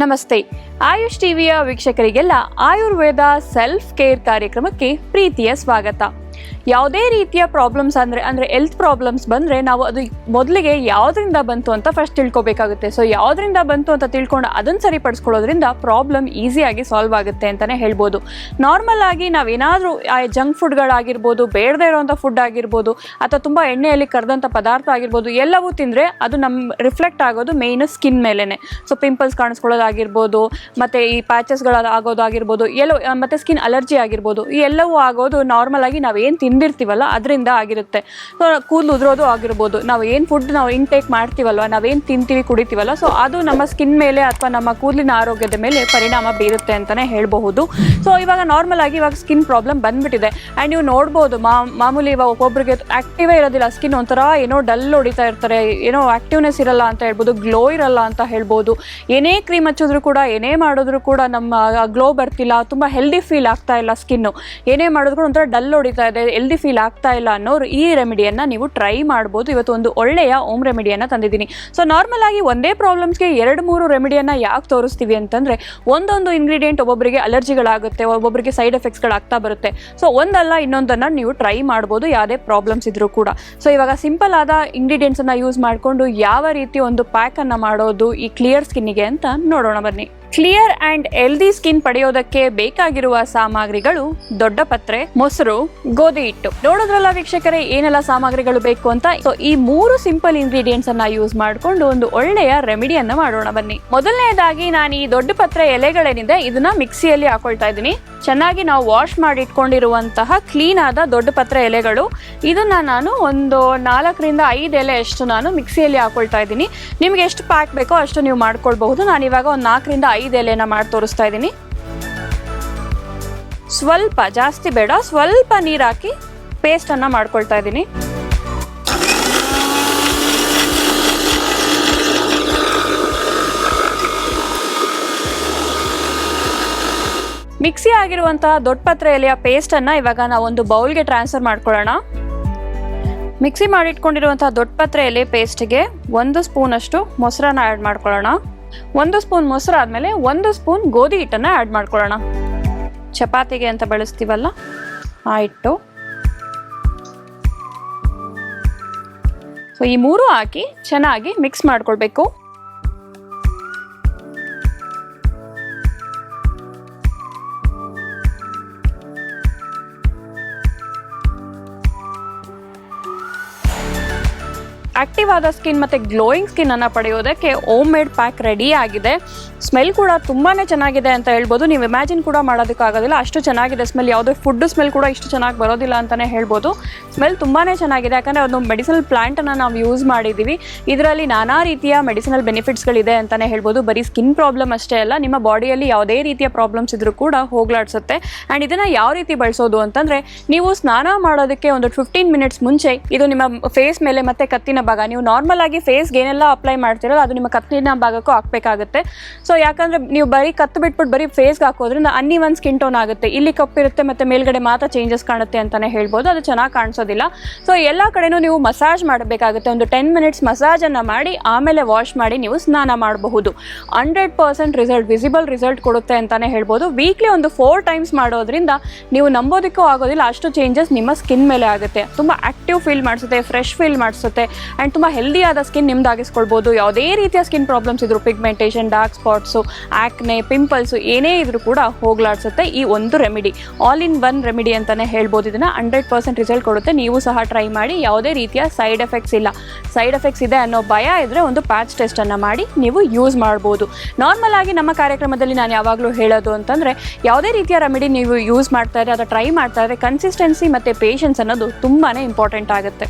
ನಮಸ್ತೆ. ಆಯುಷ್ ಟಿವಿಯ ವೀಕ್ಷಕರಿಗೆಲ್ಲ Ayurveda self care ಕಾರ್ಯಕ್ರಮಕ್ಕೆ ಪ್ರೀತಿಯ ಸ್ವಾಗತ. ಯಾವುದೇ ರೀತಿಯ ಪ್ರಾಬ್ಲಮ್ಸ್ ಅಂದರೆ ಅಂದರೆ ಹೆಲ್ತ್ ಪ್ರಾಬ್ಲಮ್ಸ್ ಬಂದರೆ ನಾವು ಅದು ಮೊದಲಿಗೆ ಯಾವುದರಿಂದ ಬಂತು ಅಂತ ಫಸ್ಟ್ ತಿಳ್ಕೊಬೇಕಾಗುತ್ತೆ. ಸೊ ಯಾವುದರಿಂದ ಬಂತು ಅಂತ ತಿಳ್ಕೊಂಡು ಅದನ್ನು ಸರಿಪಡಿಸ್ಕೊಳ್ಳೋದ್ರಿಂದ ಪ್ರಾಬ್ಲಮ್ ಈಸಿಯಾಗಿ ಸಾಲ್ವ್ ಆಗುತ್ತೆ ಅಂತಲೇ ಹೇಳ್ಬೋದು. ನಾರ್ಮಲ್ ಆಗಿ ನಾವೇನಾದರೂ ಜಂಕ್ ಫುಡ್ಗಳಾಗಿರ್ಬೋದು ಬೇಡದೇ ಇರೋವಂಥ ಫುಡ್ ಆಗಿರ್ಬೋದು, ಅಥವಾ ತುಂಬ ಎಣ್ಣೆಯಲ್ಲಿ ಕರೆದಂಥ ಪದಾರ್ಥ ಆಗಿರ್ಬೋದು, ಎಲ್ಲವೂ ತಿಂದರೆ ಅದು ನಮ್ಮ ರಿಫ್ಲೆಕ್ಟ್ ಆಗೋದು ಮೇಯ್ನು ಸ್ಕಿನ್ ಮೇಲೇ ಸೊ ಪಿಂಪಲ್ಸ್ ಕಾಣಿಸ್ಕೊಳ್ಳೋದಾಗಿರ್ಬೋದು, ಮತ್ತು ಈ ಪ್ಯಾಚಸ್ಗಳು ಆಗೋದಾಗಿರ್ಬೋದು, ಎಲ್ಲೋ ಮತ್ತು ಸ್ಕಿನ್ ಅಲರ್ಜಿ ಆಗಿರ್ಬೋದು, ಈ ಎಲ್ಲವೂ ಆಗೋದು ನಾರ್ಮಲ್ ಆಗಿ ನಾವೇನು ಏನು ತಿಂದಿರ್ತೀವಲ್ಲ, ಅದರಿಂದ ಆಗಿರುತ್ತೆ. ಸೊ, ಕೂದಲು ಉದುರೋದು ಆಗಿರ್ಬೋದು. ನಾವು ಏನು ಫುಡ್ ನಾವು ಇಂಟೇಕ್ ಮಾಡ್ತೀವಲ್ವ ನಾವೇನು ತಿಂತೀವಿ, ಕುಡಿತೀವಲ್ಲ ಸೊ ಅದು ನಮ್ಮ ಸ್ಕಿನ್ ಮೇಲೆ ಅಥವಾ ನಮ್ಮ ಕೂದಲಿನ ಆರೋಗ್ಯದ ಮೇಲೆ ಪರಿಣಾಮ ಬೀರುತ್ತೆ ಅಂತಲೇ ಹೇಳಬಹುದು. ಸೊ ಇವಾಗ ನಾರ್ಮಲ್ ಆಗಿ ಇವಾಗ ಸ್ಕಿನ್ ಪ್ರಾಬ್ಲಮ್ ಬಂದ್ಬಿಟ್ಟಿದೆ. ಆ್ಯಂಡ್ ನೀವು ನೋಡ್ಬೋದು ಮಾಮೂಲಿ ಇವಾಗ ಒಬ್ಬೊಬ್ಬರಿಗೆ ಆ್ಯಕ್ಟಿವೇ ಇರೋದಿಲ್ಲ ಸ್ಕಿನ್ ಒಂಥರ ಏನೋ ಡಲ್ ಹೊಡಿತಾ ಇರ್ತಾರೆ, ಏನೋ ಆ್ಯಕ್ಟಿವ್ನೆಸ್ ಇರಲ್ಲ ಅಂತ ಹೇಳ್ಬೋದು ಗ್ಲೋ ಇರಲ್ಲ ಅಂತ ಹೇಳ್ಬೋದು. ಏನೇ ಕ್ರೀಮ್ ಹಚ್ಚಿದ್ರು ಕೂಡ, ಏನೇ ಮಾಡಿದ್ರು ಕೂಡ ನಮ್ಮ ಗ್ಲೋ ಬರ್ತಿಲ್ಲ, ತುಂಬ ಹೆಲ್ದಿ ಫೀಲ್ ಆಗ್ತಾ ಇಲ್ಲ ಸ್ಕಿನ್ನು ಏನೇ ಮಾಡಿದ್ರು ಒಂಥರ ಡಲ್ ಹೊಡಿತಾ ಇದೆ ಹೆಲ್ದಿ ಫೀಲ್ ಆಗ್ತಾ ಇಲ್ಲ ಅನ್ನೋರು ಈ ರೆಮಿಡಿಯನ್ನು ನೀವು ಟ್ರೈ ಮಾಡ್ಬೋದು. ಇವತ್ತು ಒಂದು ಒಳ್ಳೆಯ ಓಮ್ ರೆಮಿಡಿಯನ್ನು ತಂದಿದ್ದೀನಿ. ಸೊ ನಾರ್ಮಲ್ ಆಗಿ ಒಂದೇ ಪ್ರಾಬ್ಲಮ್ಸ್ಗೆ ಎರಡು, ಮೂರು ರೆಮಿಡಿಯನ್ನು ಯಾಕೆ ತೋರಿಸ್ತೀವಿ ಅಂತಂದರೆ, ಒಂದೊಂದು ಇಂಗ್ರೀಡಿಯೆಂಟ್ ಒಬ್ಬೊಬ್ಬರಿಗೆ ಅಲರ್ಜಿಗಳಾಗುತ್ತೆ ಒಬ್ಬೊಬ್ಬರಿಗೆ ಸೈಡ್ ಎಫೆಕ್ಟ್ಸ್ಗಳಾಗ್ತಾ ಬರುತ್ತೆ. ಸೊ ಒಂದಲ್ಲ ಇನ್ನೊಂದನ್ನು ನೀವು ಟ್ರೈ ಮಾಡ್ಬೋದು, ಯಾವುದೇ ಪ್ರಾಬ್ಲಮ್ಸ್ ಇದ್ರೂ ಕೂಡ. ಸೊ ಇವಾಗ ಸಿಂಪಲ್ ಆದ ಇಂಗ್ರೀಡಿಯೆಂಟ್ಸನ್ನು ಯೂಸ್ ಮಾಡಿಕೊಂಡು ಯಾವ ರೀತಿ ಒಂದು ಪ್ಯಾಕನ್ನು ಮಾಡೋದು ಈ ಕ್ಲಿಯರ್ ಸ್ಕಿನ್ನಿಗೆ ಅಂತ ನೋಡೋಣ ಬನ್ನಿ. ಕ್ಲಿಯರ್ ಅಂಡ್ ಎಲ್ದಿ ಸ್ಕಿನ್ ಪಡೆಯೋದಕ್ಕೆ ಬೇಕಾಗಿರುವ ಸಾಮಗ್ರಿಗಳು ದೊಡ್ಡ ಪತ್ರೆ, ಮೊಸರು, ಗೋಧಿ ಹಿಟ್ಟು. ನೋಡೋದ್ರಲ್ಲ ವೀಕ್ಷಕರೇ ಏನೆಲ್ಲ ಸಾಮಗ್ರಿಗಳು ಬೇಕು ಅಂತ? ಸೊ ಈ ಮೂರು ಸಿಂಪಲ್ ಇಂಗ್ರೀಡಿಯೆಂಟ್ಸ್ ಅನ್ನ ಯೂಸ್ ಮಾಡಿಕೊಂಡು ಒಂದು ಒಳ್ಳೆಯ ರೆಮಿಡಿಯನ್ನ ಮಾಡೋಣ ಬನ್ನಿ. ಮೊದಲನೇದಾಗಿ ನಾನು ಈ ದೊಡ್ಡ ಪತ್ರೆ ಎಲೆಗಳೇನಿದೆ, ಇದನ್ನ ಮಿಕ್ಸಿಯಲ್ಲಿ ಹಾಕೊಳ್ತಾ ಇದ್ದೀನಿ. ಚೆನ್ನಾಗಿ ನಾವು ವಾಶ್ ಮಾಡಿ ಇಟ್ಕೊಂಡಿರುವಂತಹ ಕ್ಲೀನ್ ಆದ ದೊಡ್ಡ ಪತ್ರೆ ಎಲೆಗಳು. ಇದನ್ನ ನಾನು ಒಂದು ನಾಲ್ಕರಿಂದ ಐದು ಎಲೆ ಅಷ್ಟು ನಾನು ಮಿಕ್ಸಿಯಲ್ಲಿ ಹಾಕೊಳ್ತಾ ಇದ್ದೀನಿ. ನಿಮ್ಗೆ ಎಷ್ಟು ಪ್ಯಾಕ್ ಬೇಕೋ ಅಷ್ಟು ನೀವು ಮಾಡ್ಕೊಳ್ಬಹುದು. ನಾನು ಇವಾಗ ಒಂದು ನಾಲ್ಕರಿಂದ ಐದು ಎಲೆನ ಮಾಡಿ ತೋರಿಸ್ತಾ ಇದ್ದೀನಿ. ಸ್ವಲ್ಪ ಜಾಸ್ತಿ ಬೇಡ, ಸ್ವಲ್ಪ ನೀರು ಹಾಕಿ ಪೇಸ್ಟನ್ನು ಮಾಡ್ಕೊಳ್ತಾ ಇದ್ದೀನಿ. ಮಿಕ್ಸಿ ಆಗಿರುವಂತಹ ದೊಡ್ಡ ಪತ್ರೆ ಎಲೆಯ ಪೇಸ್ಟನ್ನು ಇವಾಗ ನಾವು ಒಂದು ಬೌಲ್ಗೆ ಟ್ರಾನ್ಸ್ಫರ್ ಮಾಡ್ಕೊಳ್ಳೋಣ. ಮಿಕ್ಸಿ ಮಾಡಿಟ್ಕೊಂಡಿರುವಂತಹ ದೊಡ್ಡ ಪತ್ರೆ ಎಲೆ ಪೇಸ್ಟ್ಗೆ ಒಂದು ಸ್ಪೂನ್ ಅಷ್ಟು ಮೊಸರನ್ನ ಆ್ಯಡ್ ಮಾಡ್ಕೊಳ್ಳೋಣ. ಒಂದು ಸ್ಪೂನ್ ಮೊಸರು ಆದಮೇಲೆ ಒಂದು ಸ್ಪೂನ್ ಗೋಧಿ ಹಿಟ್ಟನ್ನು ಆ್ಯಡ್ ಮಾಡ್ಕೊಳ್ಳೋಣ. ಚಪಾತಿಗೆ ಅಂತ ಬಳಸ್ತೀವಲ್ಲ, ಆ ಹಿಟ್ಟು. ಸೊ ಈ ಮೂರು ಹಾಕಿ ಚೆನ್ನಾಗಿ ಮಿಕ್ಸ್ ಮಾಡ್ಕೊಳ್ಬೇಕು. ಆಕ್ಟಿವ್ ಆದ ಸ್ಕಿನ್ ಮತ್ತು ಗ್ಲೋಯಿಂಗ್ ಸ್ಕಿನ್ ಸ್ಕಿನ್ನನ್ನು ಪಡೆಯೋದಕ್ಕೆ ಓಮ್ ಮೇಡ್ ಪ್ಯಾಕ್ ರೆಡಿ ಆಗಿದೆ. ಸ್ಮೆಲ್ ಕೂಡ ತುಂಬಾ ಚೆನ್ನಾಗಿದೆ ಅಂತ ಹೇಳ್ಬೋದು. ನೀವು ಇಮ್ಯಾಜಿನ್ ಕೂಡ ಮಾಡೋದಕ್ಕಾಗೋದಿಲ್ಲ. ಅಷ್ಟು ಚೆನ್ನಾಗಿದೆ ಸ್ಮೆಲ್ ಯಾವುದೇ ಫುಡ್ ಸ್ಮೆಲ್ ಕೂಡ ಇಷ್ಟು ಚೆನ್ನಾಗಿ ಬರೋದಿಲ್ಲ ಅಂತಲೇ ಹೇಳ್ಬೋದು. ಸ್ಮೆಲ್ ತುಂಬಾ ಚೆನ್ನಾಗಿದೆ. ಯಾಕಂದರೆ ಅದೊಂದು ಮೆಡಿಸಿನಲ್ ಪ್ಲಾಂಟನ್ನು ನಾವು ಯೂಸ್ ಮಾಡಿದ್ದೀವಿ ಇದರಲ್ಲಿ ನಾನಾ ರೀತಿಯ ಮೆಡಿಸಿನಲ್ ಬೆನಿಫಿಟ್ಸ್ಗಳಿದೆ ಅಂತಲೇ ಹೇಳ್ಬೋದು. ಬರೀ ಸ್ಕಿನ್ ಪ್ರಾಬ್ಲಮ್ ಅಷ್ಟೇ ಅಲ್ಲ, ನಿಮ್ಮ ಬಾಡಿಯಲ್ಲಿ ಯಾವುದೇ ರೀತಿಯ ಪ್ರಾಬ್ಲಮ್ಸ್ ಇದ್ರೂ ಕೂಡ ಹೋಗ್ಲಾಡ್ಸುತ್ತೆ. ಆ್ಯಂಡ್ ಇದನ್ನು ಯಾವ ರೀತಿ ಬಳಸೋದು ಅಂತಂದರೆ, ನೀವು ಸ್ನಾನ ಮಾಡೋದಕ್ಕೆ ಒಂದು ಫಿಫ್ಟೀನ್ ಮಿನಿಟ್ಸ್ ಮುಂಚೆ, ಇದು ನಿಮ್ಮ ಫೇಸ್ ಮೇಲೆ ಮತ್ತು ಕತ್ತಿನ ಭಾಗ. ನೀವು ನಾರ್ಮಲ್ ಆಗಿ ಫೇಸ್ಗೆ ಏನೆಲ್ಲ ಅಪ್ಲೈ ಮಾಡ್ತಿರಲ್ಲ ಅದು ನಿಮ್ಮ ಕತ್ತಿನ ಭಾಗಕ್ಕೂ ಹಾಕಬೇಕಾಗುತ್ತೆ. ಸೊ ಯಾಕಂದ್ರೆ ನೀವು ಬರೀ ಕತ್ತು ಬಿಟ್ಬಿಟ್ಟು ಬರೀ ಫೇಸ್ಗೆ ಹಾಕೋದ್ರಿಂದ ಅನ್ನಿ ಒಂದು ಸ್ಕಿನ್ ಟೋನ್ ಆಗುತ್ತೆ. ಇಲ್ಲಿ ಕಪ್ಪಿರುತ್ತೆ ಮತ್ತು ಮೇಲ್ಗಡೆ ಮಾತ್ರ ಚೇಂಜಸ್ ಕಾಣುತ್ತೆ ಅಂತಲೇ ಹೇಳ್ಬೋದು. ಅದು ಚೆನ್ನಾಗಿ ಕಾಣಿಸೋದಿಲ್ಲ. ಸೊ ಎಲ್ಲ ಕಡೆನೂ ನೀವು ಮಸಾಜ್ ಮಾಡಬೇಕಾಗುತ್ತೆ. ಒಂದು ಟೆನ್ ಮಿನಿಟ್ಸ್ ಮಸಾಜನ್ನು ಮಾಡಿ, ಆಮೇಲೆ ವಾಶ್ ಮಾಡಿ ನೀವು ಸ್ನಾನ ಮಾಡಬಹುದು. Hundred percent result visible result ಕೊಡುತ್ತೆ ಅಂತಲೇ ಹೇಳ್ಬೋದು. ವೀಕ್ಲಿ ಒಂದು ಫೋರ್ ಟೈಮ್ಸ್ ಮಾಡೋದ್ರಿಂದ ನೀವು ನಂಬೋದಕ್ಕೂ ಆಗೋದಿಲ್ಲ. ಅಷ್ಟು ಚೇಂಜಸ್ ನಿಮ್ಮ ಸ್ಕಿನ್ ಮೇಲೆ ಆಗುತ್ತೆ. ತುಂಬ ಆಕ್ಟಿವ್ ಫೀಲ್ ಮಾಡಿಸುತ್ತೆ ಫ್ರೆಶ್ ಫೀಲ್ ಮಾಡಿಸುತ್ತೆ. ಆ್ಯಂಡ್ ತುಂಬ ಹೆಲ್ದಿ ಆದ ಸ್ಕಿನ್ ನಿಮ್ದಾಗಿಸ್ಕೊಳ್ಬೋದು ಯಾವುದೇ ರೀತಿಯ ಸ್ಕಿನ್ ಪ್ರಾಬ್ಲಮ್ಸ್ ಇದ್ರು pigmentation dark spots acne pimples ಏನೇ ಇದ್ರೂ ಕೂಡ ಹೋಗ್ಲಾಡ್ಸುತ್ತೆ ಈ ಒಂದು remedy all in one remedy ಅಂತಲೇ ಹೇಳ್ಬೋದು. ಇದನ್ನು ಹಂಡ್ರೆಡ್ ಪರ್ಸೆಂಟ್ ರಿಸಲ್ಟ್ ಕೊಡುತ್ತೆ. ನೀವು ಸಹ ಟ್ರೈ ಮಾಡಿ, ಯಾವುದೇ ರೀತಿಯ ಸೈಡ್ ಎಫೆಕ್ಟ್ಸ್ ಇಲ್ಲ. ಸೈಡ್ ಎಫೆಕ್ಟ್ಸ್ ಇದೆ ಅನ್ನೋ ಭಯ ಇದ್ದರೆ ಒಂದು ಪ್ಯಾಚ್ ಟೆಸ್ಟನ್ನು ಮಾಡಿ ನೀವು ಯೂಸ್ ಮಾಡ್ಬೋದು. ನಾರ್ಮಲ್ ಆಗಿ ನಮ್ಮ ಕಾರ್ಯಕ್ರಮದಲ್ಲಿ ನಾನು ಯಾವಾಗಲೂ ಹೇಳೋದು ಅಂತಂದರೆ, ಯಾವುದೇ ರೀತಿಯ ರೆಮಿಡಿ ನೀವು ಯೂಸ್ ಮಾಡ್ತಾ ಇದ್ರೆ, ಅಥವಾ ಟ್ರೈ ಮಾಡ್ತಾ ಇದ್ರೆ ಕನ್ಸಿಸ್ಟೆನ್ಸಿ ಮತ್ತು ಪೇಷನ್ಸ್ ಅನ್ನೋದು ತುಂಬಾ ಇಂಪಾರ್ಟೆಂಟ್ ಆಗುತ್ತೆ.